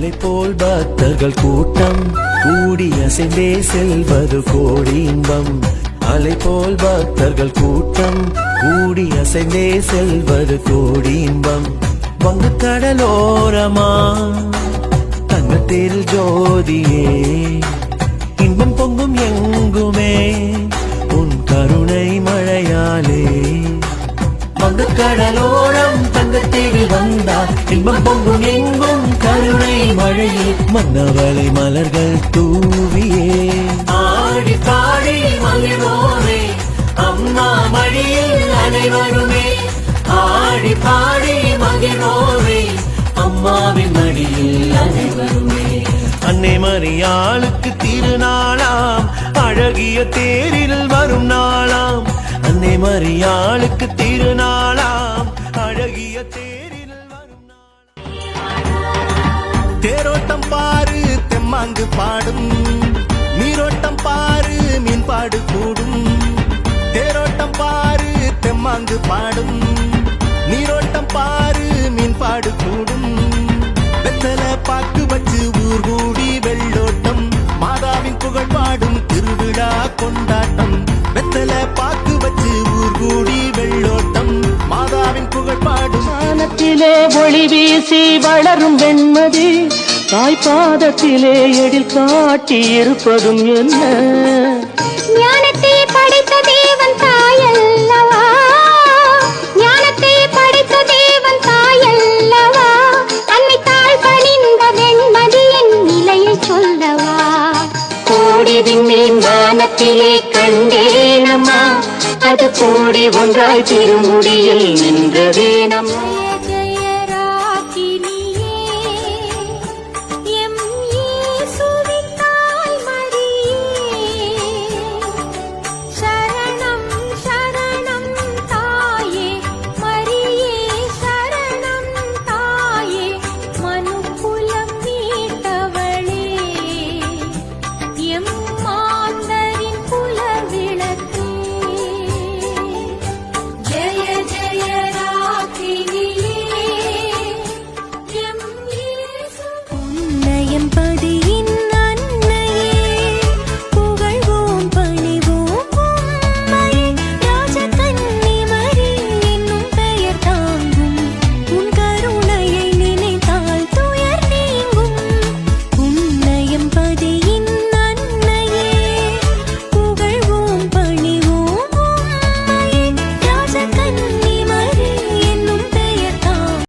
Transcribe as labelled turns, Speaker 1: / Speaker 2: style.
Speaker 1: மலை போல் பக்தர்கள் கூட்டம். கூடி அசைந்தே செல்வது கோடி இன்பம். அலை போல் பக்தர்கள் கூட்டம். கூடி அசைந்தே செல்வது கோடி இன்பம். வங்க கடலோரமா? தங்கத்தில் ஜோதியே. இன்பம் பொங்கும் எங்குமே? உன் கருணை மழையாலே. வங்கக் கடலோரம் தங்கத்தில் வந்தா இன்பம் பொங்கும் மன்னவளை மலர்கள் தூவியே. ஆடி பாடி மகிழ்வோமே அம்மா மடியில் அனைவருமே. ஆடி பாடி மகிழ்வோமே அம்மாவின் மடியில் அனைவருமே. அன்னை மரியாளுக்கு திருநாளாம் அழகிய தேரில் வரும் நாளாம். அன்னை மரியாளுக்கு திருநாளாம்.
Speaker 2: பாங்கு பாடும். நீரோட்டம் பாரு மீன்பாடு கூடும். தேரோட்டம் பாரு தெம்மாங்கு பாடும். நீரோட்டம் பாரு மீன்பாடு கூடும். வெத்தல பாக்கு வச்சு ஊர் கூடி வெள்ளோட்டம். மாதாவின் புகழ் பாடும் திருவிழா கொண்டாட்டம். வெத்தல பாக்கு வச்சு ஊர் கூடி வெள்ளோட்டம். மாதாவின் புகழ் பாடும்.
Speaker 3: வானத்திலே ஒளி வீசி வளரும் வெண்மதி. தாய்ப்பாதத்திலே எழில் காட்டி இருப்பதும் என்ன?
Speaker 4: ஞானத்தை படைத்த தேவன் தாயல்லவா? ஞானத்தை படைத்த தேவன் தாயல்லவா? அன்னை தாழ் பணிந்த வெண்மதியின் நிலையை சொல்லவா?
Speaker 3: கோடி விண்மீன் வானத்திலே கண்டேனம்மா. அது கோடி ஒன்றாய் திருமுடியில் நின்றதேனம்மா.